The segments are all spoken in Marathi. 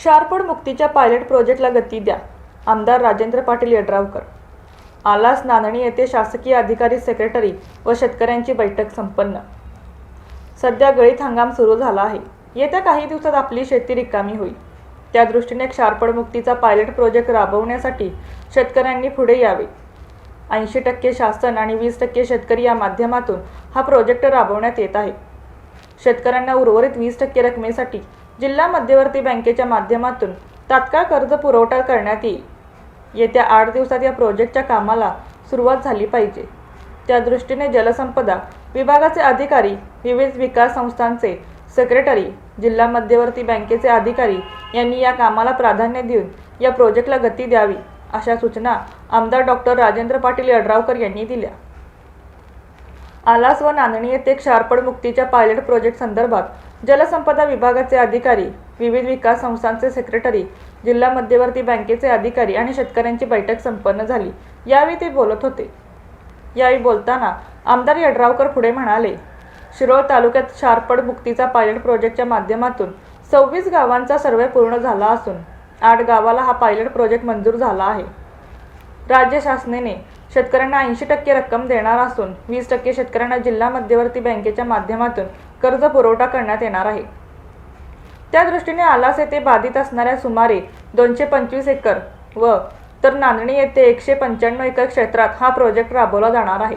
क्षारपड मुक्तीच्या पायलट प्रोजेक्टला गती द्या. आमदार राजेंद्र पाटील यड्रावकर. आलास नांदणी येथे शासकीय अधिकारी सेक्रेटरी व शेतकऱ्यांची बैठक संपन्न. सध्या गळीत हंगाम सुरू झाला आहे. येत्या काही दिवसात आपली शेती रिकामी होईल. त्या दृष्टीने क्षारपड मुक्तीचा पायलट प्रोजेक्ट राबवण्यासाठी शेतकऱ्यांनी पुढे यावे. ऐंशी टक्के शासन आणि वीस टक्के शेतकरी या माध्यमातून हा प्रोजेक्ट राबवण्यात येत आहे. शेतकऱ्यांना उर्वरित वीस टक्के रकमेसाठी जिल्हा मध्यवर्ती बँकेच्या माध्यमातून तात्काळ कर्ज पुरवठा करण्यात येईल. येत्या आठ दिवसात या प्रोजेक्टच्या कामाला सुरुवात झाली पाहिजे. त्या दृष्टीने जलसंपदा विभागाचे अधिकारी विविध विकास संस्थांचे सेक्रेटरी जिल्हा मध्यवर्ती बँकेचे अधिकारी यांनी या कामाला प्राधान्य देऊन या प्रोजेक्टला गती द्यावी अशा सूचना आमदार डॉक्टर राजेंद्र पाटील यड्रावकर यांनी दिल्या. आलास व नांदणी येथे क्षारपड मुक्तीच्या पायलट प्रोजेक्ट संदर्भात जलसंपदा विभागाचे अधिकारी विविध विकास संस्थांचे सेक्रेटरी जिल्हा मध्यवर्ती बँकेचे अधिकारी आणि शेतकऱ्यांची बैठक संपन्न झाली. यावेळी ते बोलत होते. यावेळी बोलताना आमदार यड्रावकर पुढे म्हणाले शिरोळ तालुक्यात शारपड मुक्तीचा पायलट प्रोजेक्टच्या माध्यमातून सव्वीस गावांचा सर्वे पूर्ण झाला असून आठ गावाला हा पायलट प्रोजेक्ट मंजूर झाला आहे. राज्य शासनाने शेतकऱ्यांना ऐंशी टक्के रक्कम देणार असून वीस टक्के शेतकऱ्यांना जिल्हा मध्यवर्ती बँकेच्या माध्यमातून कर्ज पुरवठा करण्यात येणार आहे. त्या दृष्टीने आलास येथे बाधित असणाऱ्या सुमारे दोनशे पंचवीस एकर व तर नांदणी येथे एकशे पंच्याण्णव एकर क्षेत्रात हा प्रोजेक्ट राबवला जाणार आहे.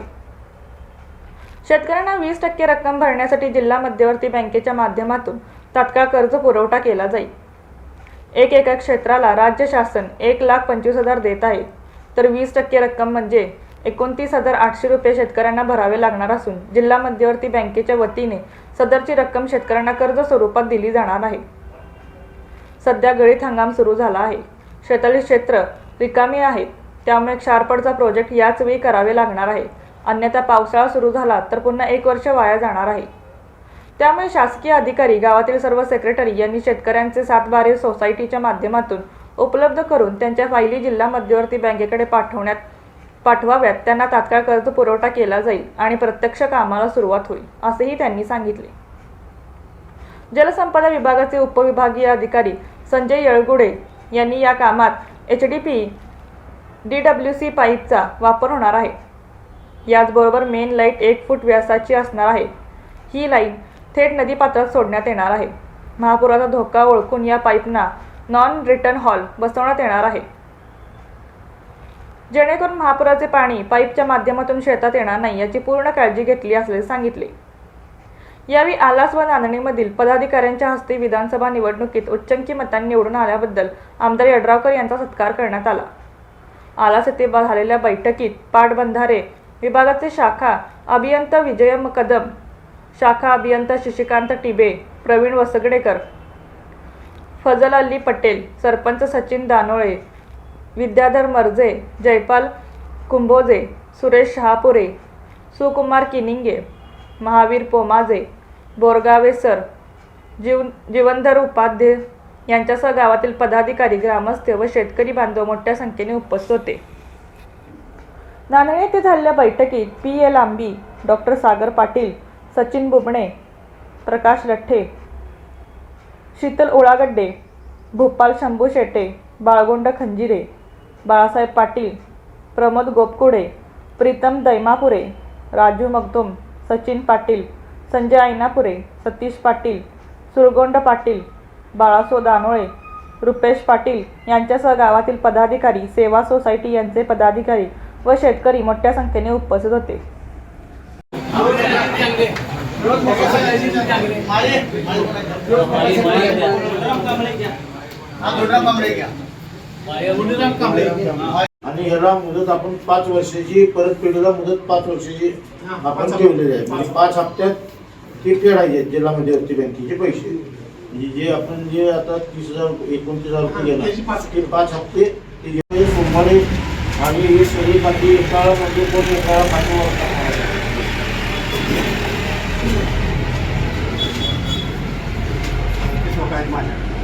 शेतकऱ्यांना वीस टक्के रक्कम भरण्यासाठी जिल्हा मध्यवर्ती बँकेच्या माध्यमातून तात्काळ कर्ज पुरवठा केला जाईल. एक एका क्षेत्राला राज्य शासन एक लाख पंचवीस हजार देत आहे. तर वीस टक्के रक्कम म्हणजे एकोणतीस हजार आठशे रुपये शेतकऱ्यांना भरावे लागणार असून जिल्हा मध्यवर्ती बँकेच्या वतीने सदरची रक्कम शेतकऱ्यांना कर्ज स्वरूपात दिली जाणार आहे. सध्या गळीत हंगाम सुरू झाला आहे. शेतळी क्षेत्र रिकामी आहेत त्यामुळे क्षारपडचा प्रोजेक्ट याच वेळी करावे लागणार आहे. अन्यथा पावसाळा सुरू झाला तर पुन्हा एक वर्ष वाया जाणार आहे. त्यामुळे शासकीय अधिकारी गावातील सर्व सेक्रेटरी यांनी शेतकऱ्यांचे सातबारे सोसायटीच्या माध्यमातून उपलब्ध करून त्यांच्या फायली जिल्हा मध्यवर्ती बँकेकडे पाठवण्यात पाठवाव्यात त्यांना तात्काळ कर्ज पुरवठा केला जाईल आणि प्रत्यक्ष कामाला सुरुवात होईल असेही त्यांनी सांगितले. जलसंपदा विभागाचे उपविभागीय अधिकारी संजय येळगुडे यांनी या कामात H D P D W C पाईपचा वापर होणार आहे. याचबरोबर मेन लाइट एक फूट व्यासाची असणार आहे. ही लाईन थेट नदीपात्रात सोडण्यात येणार आहे. महापुराचा धोका ओळखून या पाईपना नॉन रिटर्न हॉल बसवण्यात येणार आहे. जेणेकरून महापुराचे पाणी पाईपच्या माध्यमातून शेतात येणार नाही याची पूर्ण काळजी घेतली असल्याचे सांगितले. यावेळी आलास व नांदणीमधील पदाधिकाऱ्यांच्या हस्ते विधानसभा निवडणुकीत उच्चंकी मतांनी निवडून आल्याबद्दल आमदार यड्रावकर यांचा सत्कार करण्यात आला. आलास येथे झालेल्या बैठकीत पाटबंधारे विभागाचे शाखा अभियंता विजय कदम शाखा अभियंता शशिकांत टिबे प्रवीण वसगडेकर फजल अली पटेल सरपंच सचिन दानोळे विद्याधर मर्जे जयपाल कुंभोजे सुरेश शहापुरे सुकुमार किनिंगे महावीर पोमाजे बोरगावे सर जीव जीवनधर उपाध्ये यांच्यासह गावातील पदाधिकारी ग्रामस्थ व शेतकरी बांधव मोठ्या संख्येने उपस्थित होते. नांदणी येथे झालेल्या बैठकीत P L Ambi doctor Sagar Patil Sachin Bubane Prakash Latthe Sheetal Ulagadde Bhopal Shambhu Shete Balgond Khanjire Balasaheb Patil Pramod Gopkude Pritam Daimapure Raju Magdum Sachin Patil Sanjay Ainapure Satish Patil Surgond Patil Balaso Danole Rupesh Patil यांच्यासह गावातील पदाधिकारी सेवा सोसायटी यांचे पदाधिकारी व शेतकरी मोठ्या संख्येने उपस्थित होते आणि ह्याला मुदत आपण पाच वर्षाची परत फेडीला मुदत पाच वर्षाची आपण ठेवलेली आहे. म्हणजे पाच हप्त्यात ते फेडायचे जिल्हा मध्यवर्ती बँकेचे पैसे. म्हणजे जे आपण जे आता तीस हजार एकोणतीस हजार रुपये घेणार ते पाच हप्ते ते सोमवारी आणि हे सगळी बाकी एका म्हणजे कोण एका पाठवा. म्हणून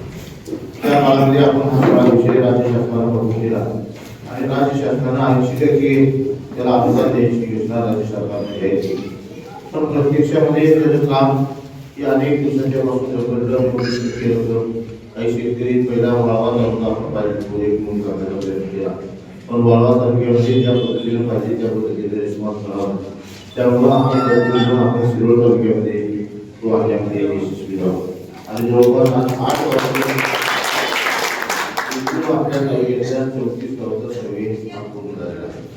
त्या काळामध्ये आपण हा विषय राज्य शासनाला बघून केला आणि राज्य शासनानं ऐंशी टक्के त्याला अनुदान द्यायची योजना राज्य सरकारने द्यायची. पण प्रत्यक्षामध्ये त्याचं काम की अनेक दिवसांच्या पासून केलं होतं. काही शेतकरी पहिला वाळवा तालुका आपण पाहिजे प्रोजेक्ट म्हणून करण्याचा प्रयत्न केला. पण वाळवा तालुक्यामध्ये ज्या पद्धतीने पाहिजे त्या पद्धतीने रिस्पॉन्स करावा त्यामुळं आपण प्रयत्न शिरोळ तालुक्यामध्ये तो आल्यामध्ये यशस्वी झालो. आणि जवळपास आज आठ वर्ष तालुक्यातल्या चौतीस गावाचा सर्वे हा पूर्ण झालेला आहे.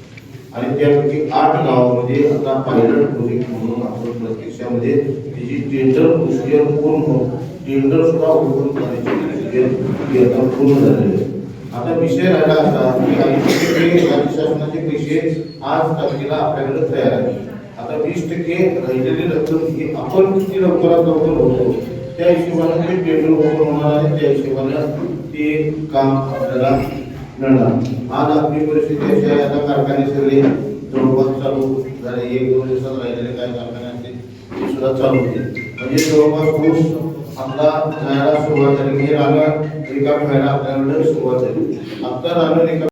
आणि त्यापैकी आठ गावामध्ये म्हणजे आता पायलट प्रोजेक्ट म्हणून आपण प्रत्यक्षामध्ये त्याची टेंडर प्रोसिजर पूर्ण टेंडर सुद्धा ओपन करायची प्रोसिजर आता पूर्ण झालेली आहे. आता विषय राहिला असा की ऐंशी राज्य शासनाचे पैसे आज तारखेला आपल्याकडे तयार आहेत. आता वीस टक्के राहिलेली रक्कम ही आपण किती लवकरात लवकर होतो त्या हिशोबाने ते टेंडर ओपन होणार आहे. त्या हिशोबाने ते काम आपल्याला आज आपली परिस्थिती अशी आहे आता कारखाने सगळे जवळपास चालू झाले. एक दोन दिवसात राहिलेले काही कारखाने असतील ते सुद्धा चालू होते. म्हणजे जवळपास ऊस आपला जायला सुरुवात झाली. म्हणजे रानं रिकाम व्हायला आपल्याकडे सुरुवात झाली. आता रानं रिकाम